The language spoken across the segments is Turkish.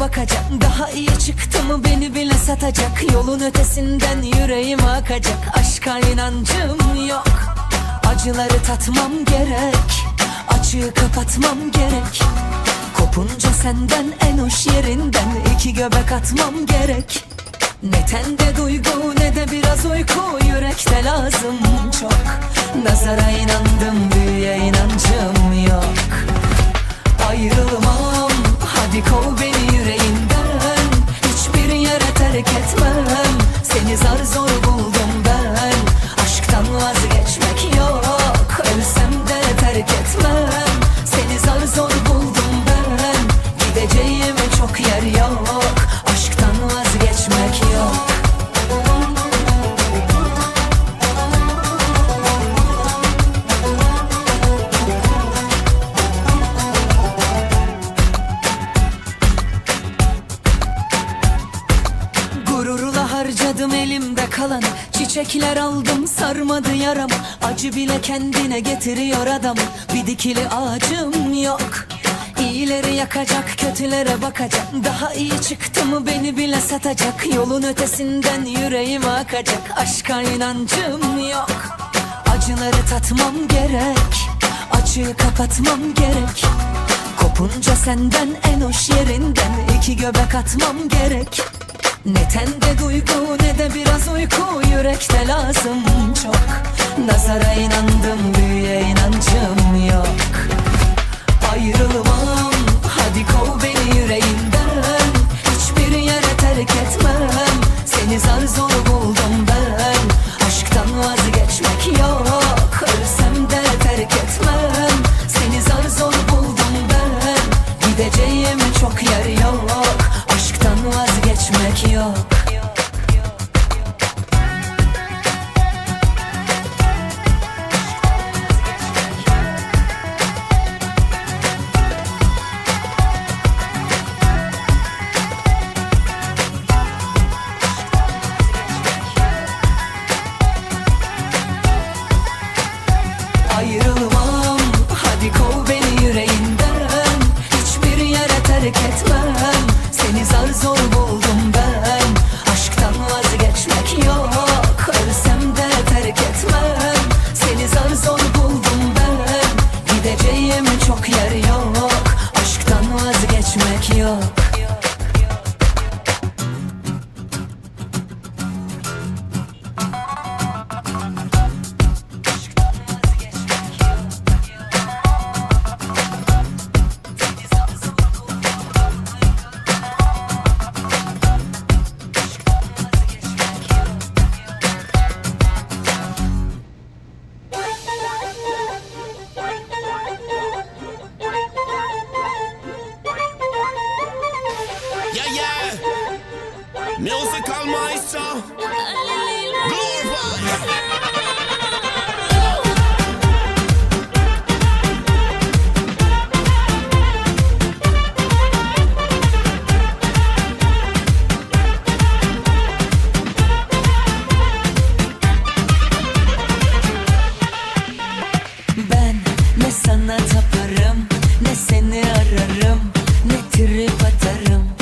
bakacak. Daha iyi çıktı mı beni bile satacak. Yolun ötesinden yüreğim akacak. Aşka inancım yok. Acıları tatmam gerek. Açığı kapatmam gerek. Kopunca senden en hoş yerinden iki göbek atmam gerek. Ne tende duygu ne de biraz uyku. Yürekte lazım çok. Nazara inandım büyüye inancım yok. Ayrılmam hadi kov beni yüreğinden Hiçbir yere terk etmem. Seni zar zor buldum ben. Aşktan vazgeçmek yok. Ölsem de terk etmem. Seni zar zor buldum ben. Gideceğim çok yer yok Çiçekler aldım sarmadı yaramı. Acı bile kendine getiriyor adamı. Bir dikili ağacım yok. İyileri yakacak kötülere bakacak. Daha iyi çıktı mı beni bile satacak. Yolun ötesinden yüreğim akacak. Aşka inancım yok. Acıları tatmam gerek. Açığı kapatmam gerek. Kopunca senden en hoş yerinden iki göbek atmam gerek Ne tende duygu ne de biraz uyku. Yürekte lazım çok. Nazara inandım büyüye inancım yok. Ayrılmam hadi kov beni yüreğinden Hiçbir yere terk etmem. Seni zar zor sana taparım. Ne seni ararım Ne trip atarım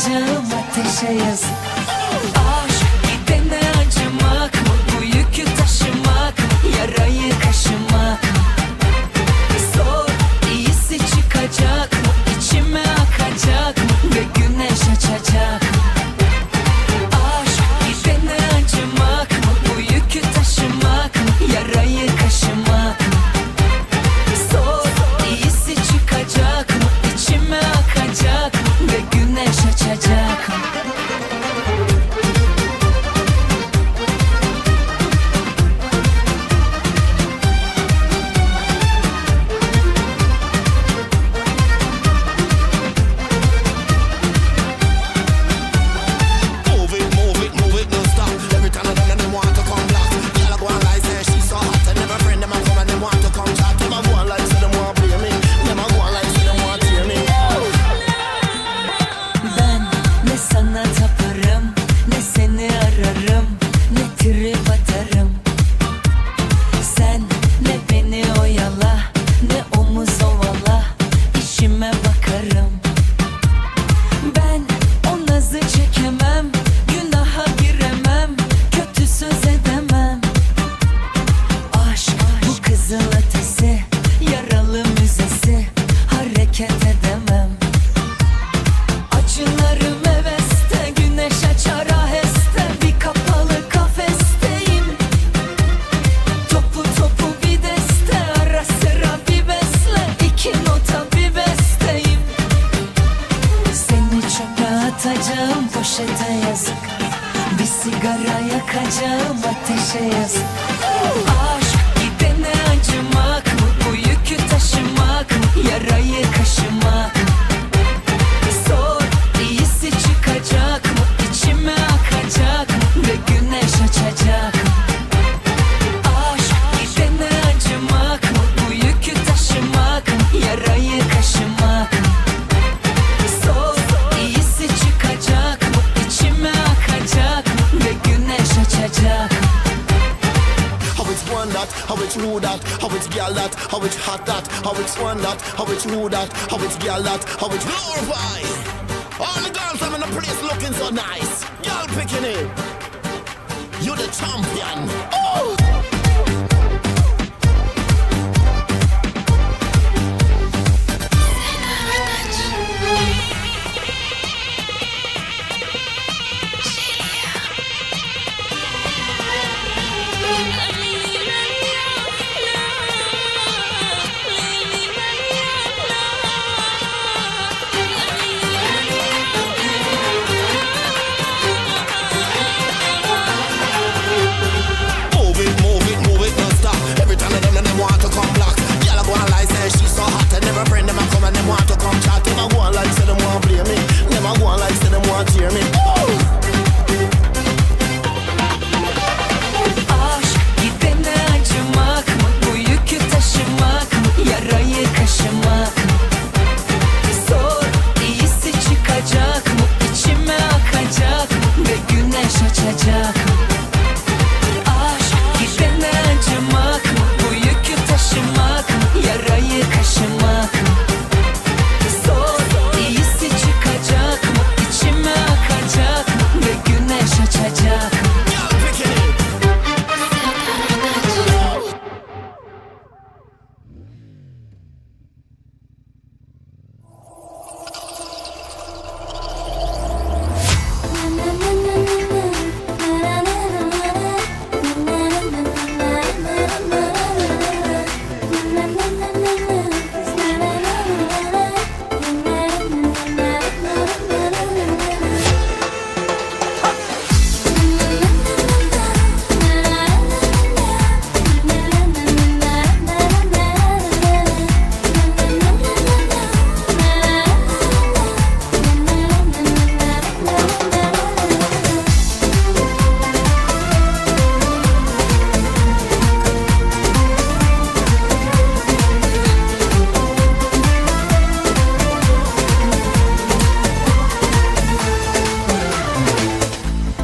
yakacağım Ateşe yazık how it's who that, how it's girl that, how it's glorified.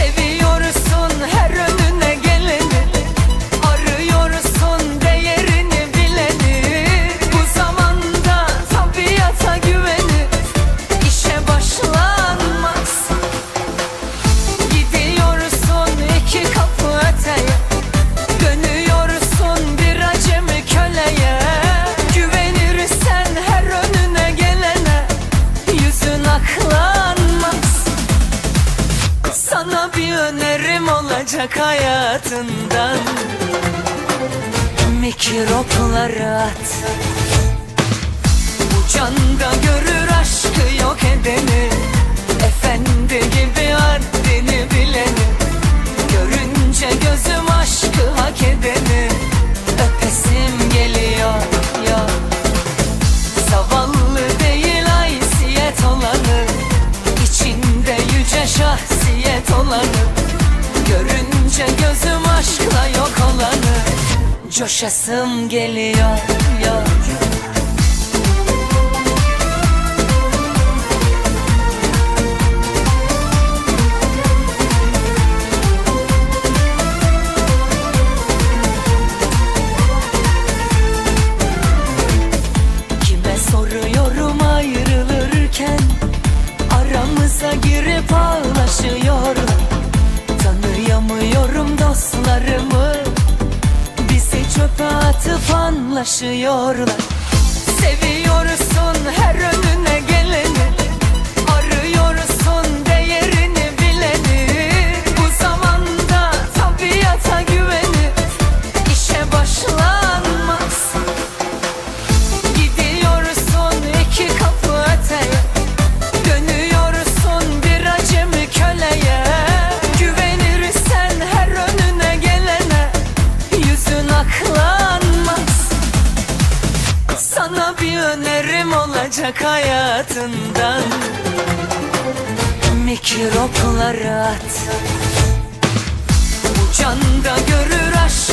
Seviyorsun her önüne gel sokak hayatından Mikropları at. Bu canda görür aşkı yok edeni. Efendi gibi haddini bileni. Görünce gözüm aşkı hak edeni. Öpesim geliyor ya. Zavallı değil haysiyet olanı. İçinde yüce şahsiyet olanı. Coşasım geliyor yok anlaşıyorlar uzak hayatından Mikropları at. Bu canda görür aşk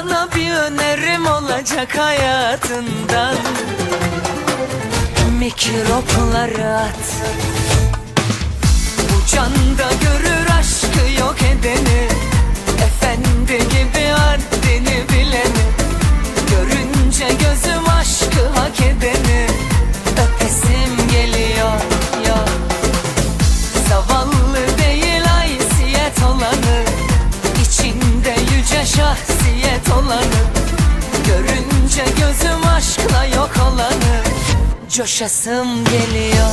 Sana bir önerim olacak hayatından. Mikropları at. Bu canda görür aşkı yok edeni. Efendi gibi haddini bileni. Görünce gözüm aşkı hak edeni. Öpesim geliyor ya. Zavallı değil haysiyet olanı. İçinde yüce şahs olanı Görünce gözüm aşkla yok olanı. Coşasım geliyor.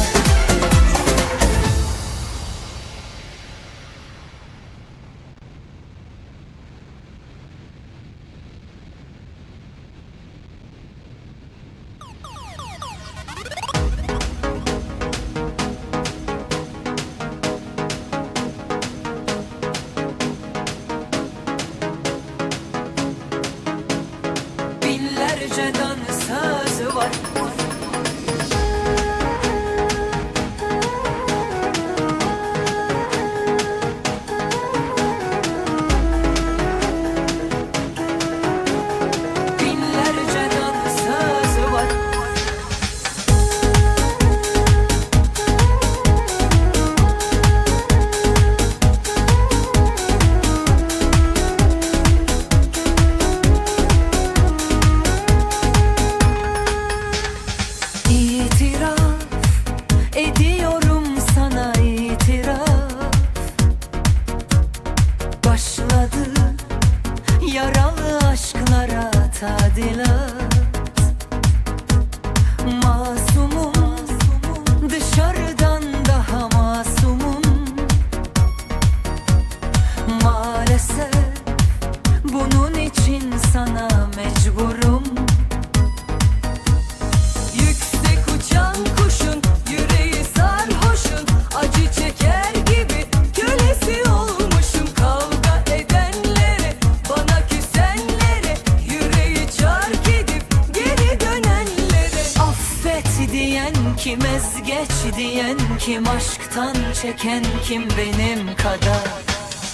Kim aşktan çeken kim benim kadar?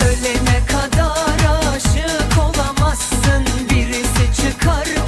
Ölene kadar aşık olamazsın. Birisi çıkar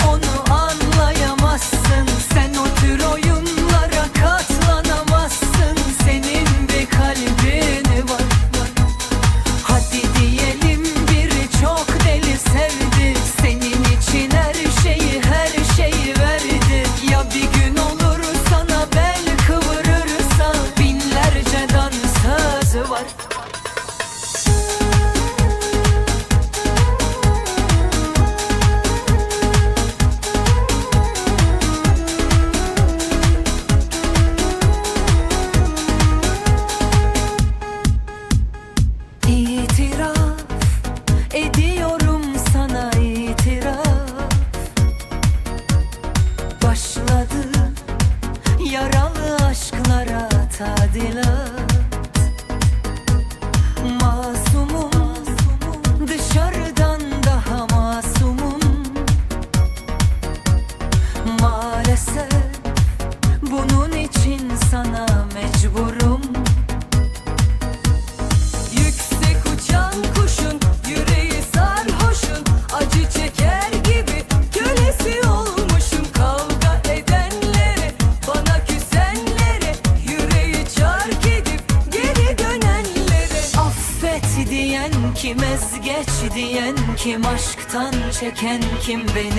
kim benim